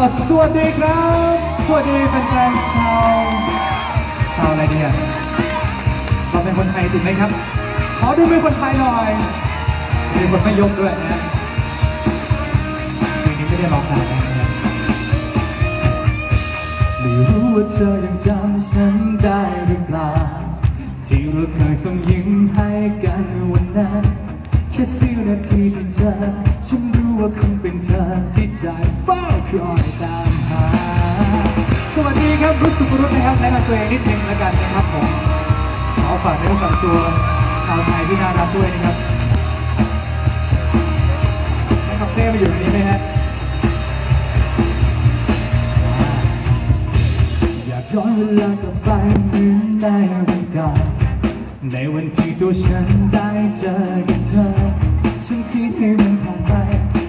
สวัสดีครับ สวัสดีแฟนๆชาวชาวอะไรเนี่ยเราเป็นคนไทยถูกไหมครับ ขอดูเป็นคนไทยหน่อยเป็นคนไม่ยกด้วยนะเพลงนี้ไม่ได้ร้องนานนะไม่รู้ว่าเธอยังจำฉันได้หรือเปล่าที่เราเคยส่งยิ้มให้กันวันนั้น ค่สิบนาทีที่เจอฉันรู้ว่าคงเป็นเธอที่ใจเฝ้าคอยตามหา สวัสดีครับรุษสุภรุษนะครับแนะนำตัวเองนิดนึงแล้วกันนะครับผมขอฝากเนื้อฝากตัวชาวไทยที่น่ารักด้วยนะครับให้คาเฟ่มาอยู่ตรงนี้ไหมฮะอยากย้อนเวลากลับไปเหมือนในวันเก่าในวันที่ตัวฉันได้เจอกับเธอ ที่ให้มันผ่านไป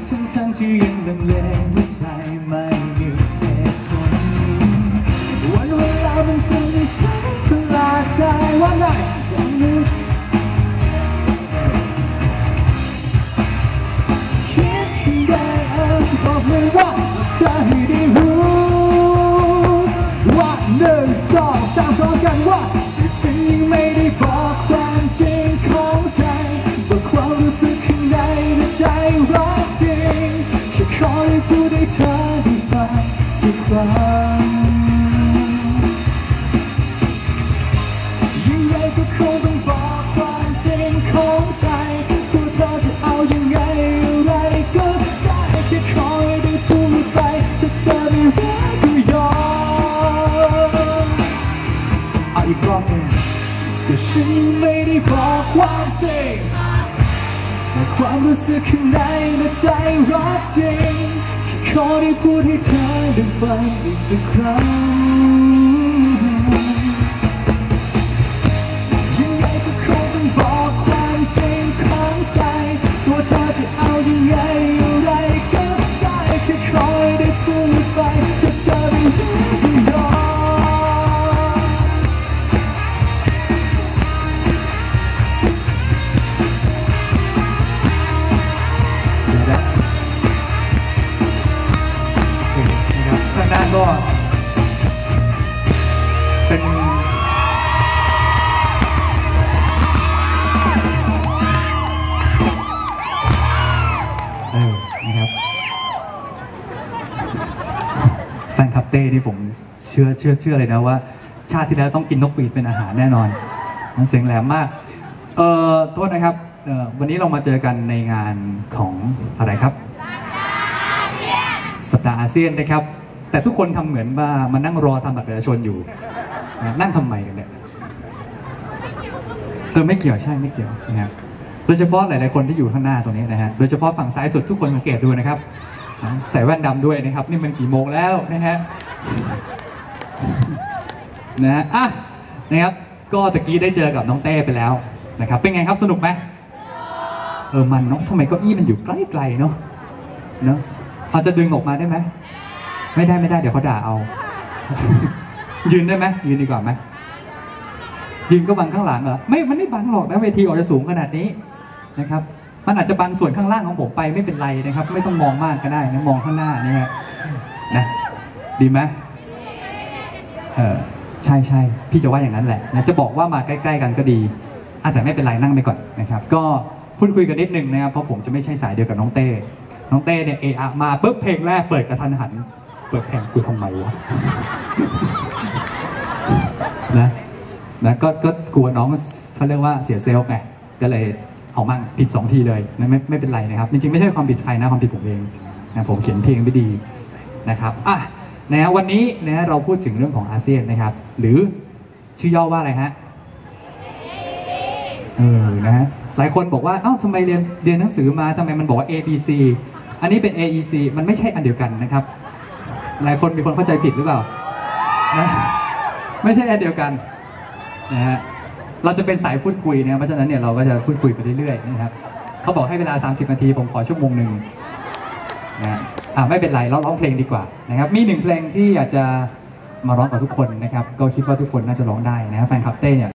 ทั้งทั้งที่ยังลังเลหัวใจไม่มีเหตุผลวันเวลามันทำให้ฉันประหลาดใจว่าไงวันนี้คิดขึ้นได้เออบอกเลยว่าจะให้ได้รู้ว่าหนึ่งสองสามพร้อมกันว่าฉันยังไม่ได้บอกความจริ พูดให้เธอได้ฟังสักครั้งยังไงก็คงต้องบอกความจริงของใจตัวเธอจะเอายังไงอะไรก็ได้แค่ขอให้ได้พูดไปถ้าเธอไม่รักก็ยอมเอาอีกรอบหนึ่งก็ฉันไม่ได้บอกความจริงแต่ความรู้สึกข้างในและใจรักจริง ขอได้พูดให้เธอได้ฟังอีกสักครั้ง เป็นเออนะครับแฟนคลับเต้ที่ผมเชื่อเชื่อเชื่อเลยนะว่า ชาติที่แล้วต้องกินนกหวีดเป็นอาหารแน่นอนมันเสียงแหลมมากเอ่อโทษนะครับวันนี้เรามาเจอกันในงานของอะไรครับ สัปดาห์อาเซียนนะครับ แต่ทุกคนทำเหมือนว่ามานั่งรอทำบัตรประชาชนอยู่ นะนั่งทำไมกันเนี่ยเออไม่เกี่ยวใช่ไม่เกี่ยวนะครับโดยเฉพาะหลายๆคนที่อยู่ข้างหน้าตรงนี้นะฮะโดยเฉพาะฝั่งซ้ายสุดทุกคนสังเกตดูนะครับใส่แว่นดำด้วยนะครับ นี่มันกี่โมงแล้วนะฮะนะฮะอะนะครับก็ตะกี้ได้เจอกับน้องเต้ไปแล้วนะครับ เป็นไงครับสนุกไหมเออมันเนาะทำไมเก้าอี้มันอยู่ใกล้ๆเนาะเนาะพอจะดึงออกมาได้ไหมไม่ได้ไม่ได้เดี๋ยวเขาด่าเอา ยืนได้ไหมยืนดีกว่าไหมยืนก็บังข้างหลังเหรอไม่มันไม่บังหรอกนะเวทีออกจะสูงขนาดนี้นะครับมันอาจจะบังส่วนข้างล่างของผมไปไม่เป็นไรนะครับ ไม่ต้องมองมากก็ได้นะมองข้างหน้านี่ฮะนะดีไหมเออใช่ใช่พี่จะว่าอย่างนั้นแหละนะจะบอกว่ามาใกล้ๆกันก็ดีอะแต่ไม่เป็นไรนั่งไปก่อนนะครับ ก็พูดคุยกันนิดนึงนะครับเพราะผมจะไม่ใช่สายเดียวกับน้องเต้น้องเต้เนี่ยเออะมาปุ๊บเพลงแรกเปิดกระทันหัน เปิดเพลงกูทำไมวะ นะนะก็ก็กลัวน้องเขาเรียกว่าเสียเซลล์ไงก็เลยเอามั่งผิดสองทีเลยนะไม่ไม่เป็นไรนะครับ จริงๆ ไม่ใช่ความผิดใครนะความผิดผมเองนะผมเขียนเพลงไม่ดีนะครับอะนะวันนี้นะเราพูดถึงเรื่องของอาเซียนนะครับ หรือชื่อย่อว่าอะไรฮะเออนะฮะหลายคนบอกว่าเอ้าทำไมเรียนเรียนหนังสือมาทำไมมันบอกว่า A B C อันนี้เป็น AEC มันไม่ใช่อันเดียวกันนะครับ หลายคนมีคนเข้าใจผิดหรือเปล่า นะไม่ใช่แอันเดียวกันนะฮะเราจะเป็นสายพูดคุยนะเพราะฉะนั้นเนี่ยเราก็จะพูดคุยไปเรื่อยๆนะครับเขาบอกให้เวลา 30 นาทีผมขอชั่วโมงหนึ่งนะฮะอ่าไม่เป็นไรเราร้องเพลงดีกว่านะครับมีหนึ่งเพลงที่อยากจะมาร้องกับทุกคนนะครับก็คิดว่าทุกคนน่าจะร้องได้นะแฟนคลับเต้เนี่ย